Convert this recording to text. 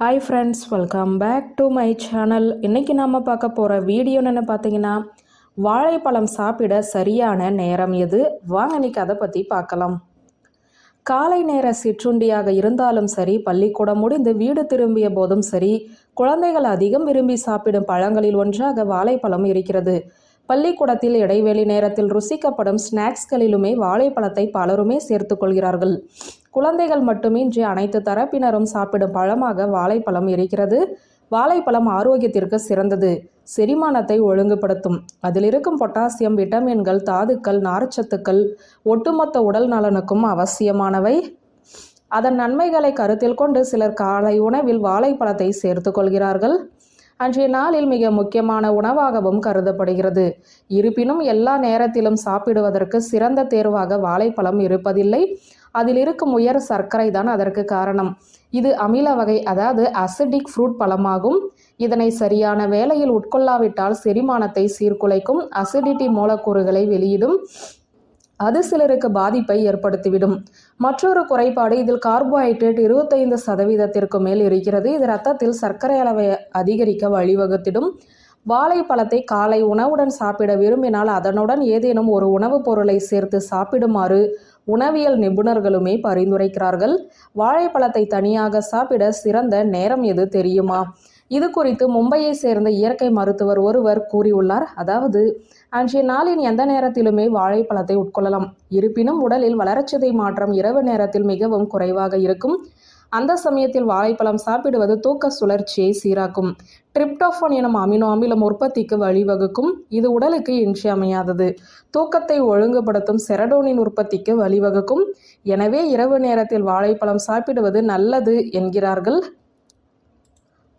Hi friends welcome back to my channel இன்றைக்கி நாம் பார்க்க போகிற வீடியோ என்ன பார்த்தீங்கன்னா வாழைப்பழம் சாப்பிட சரியான நேரம் எது? வாங்க இன்னைக்கு அதை பற்றி பார்க்கலாம். காலை நேர சிற்றுண்டியாக இருந்தாலும் சரி பள்ளிக்கூடம் முடிந்து வீடு திரும்பிய போதும் சரி குழந்தைகள் அதிகம் விரும்பி சாப்பிடும் பழங்களில் ஒன்றாக வாழைப்பழம் இருக்கிறது. பள்ளிக்கூடத்தில் இடைவெளி நேரத்தில் ருசிக்கப்படும் ஸ்நாக்ஸ்களிலுமே வாழைப்பழத்தை பலருமே சேர்த்து கொள்கிறார்கள். குழந்தைகள் மட்டுமின்றி அனைத்து தரப்பினரும் சாப்பிடும் பழமாக வாழைப்பழம் இருக்கிறது. வாழைப்பழம் ஆரோக்கியத்திற்கு சிறந்தது. செரிமானத்தை ஒழுங்குபடுத்தும். அதில் இருக்கும் பொட்டாசியம் விட்டமின்கள் தாதுக்கள் நார்ச்சத்துக்கள் ஒட்டுமொத்த உடல் நலனுக்கும் அவசியமானவை. அதன் நன்மைகளை கருத்தில் கொண்டு சிலர் காலை உணவில் வாழைப்பழத்தை சேர்த்து கொள்கிறார்கள். அன்றைய நாளில் மிக முக்கியமான உணவாகவும் கருதப்படுகிறது. இருப்பினும் எல்லா நேரத்திலும் சாப்பிடுவதற்கு சிறந்த தேர்வாக வாழைப்பழம் இருப்பதில்லை. அதில் இருக்கும் உயர் சர்க்கரை தான் அதற்கு காரணம். இது அமில வகை அதாவது அசிடிக் ஃப்ரூட் பழமாகும். இதனை சரியான வேளையில் உட்கொள்ளாவிட்டால் செரிமானத்தை சீர்குலைக்கும். அசிடிட்டி மூலக்கூறுகளை வெளியிடும். அது சிலருக்கு பாதிப்பை ஏற்படுத்திவிடும். மற்றொரு குறைபாடு இதில் கார்போஹைட்ரேட் இருபத்தைந்து சதவீதத்திற்கு மேல் இருக்கிறது. இது ரத்தத்தில் சர்க்கரை அளவை அதிகரிக்க வழிவகுத்திடும். வாழைப்பழத்தை காலை உணவுடன் சாப்பிட விரும்பினால் அதனுடன் ஏதேனும் ஒரு உணவுப் பொருளை சேர்த்து சாப்பிடுமாறு உணவியல் நிபுணர்களுமே பரிந்துரைக்கிறார்கள். வாழைப்பழத்தை தனியாக சாப்பிட சிறந்த நேரம் எது தெரியுமா? இது குறித்து மும்பையை சேர்ந்த இயற்கை மருத்துவர் ஒருவர் கூறியுள்ளார். அதாவது அன்றைய நாளின் எந்த நேரத்திலுமே வாழைப்பழத்தை உட்கொள்ளலாம். இருப்பினும் உடலில் வளர்ச்சிதை மாற்றம் இரவு நேரத்தில் மிகவும் குறைவாக இருக்கும். அந்த சமயத்தில் வாழைப்பழம் சாப்பிடுவது தூக்க சுழற்சியை சீராக்கும். டிரிப்டோஃபன் எனும் அமினோ அமிலம் உற்பத்திக்கு வழிவகுக்கும். இது உடலுக்கு இன்றியமையாதது தூக்கத்தை ஒழுங்குபடுத்தும் செரடோனின் உற்பத்திக்கு வழிவகுக்கும். எனவே இரவு நேரத்தில் வாழைப்பழம் சாப்பிடுவது நல்லது என்கிறார்கள்.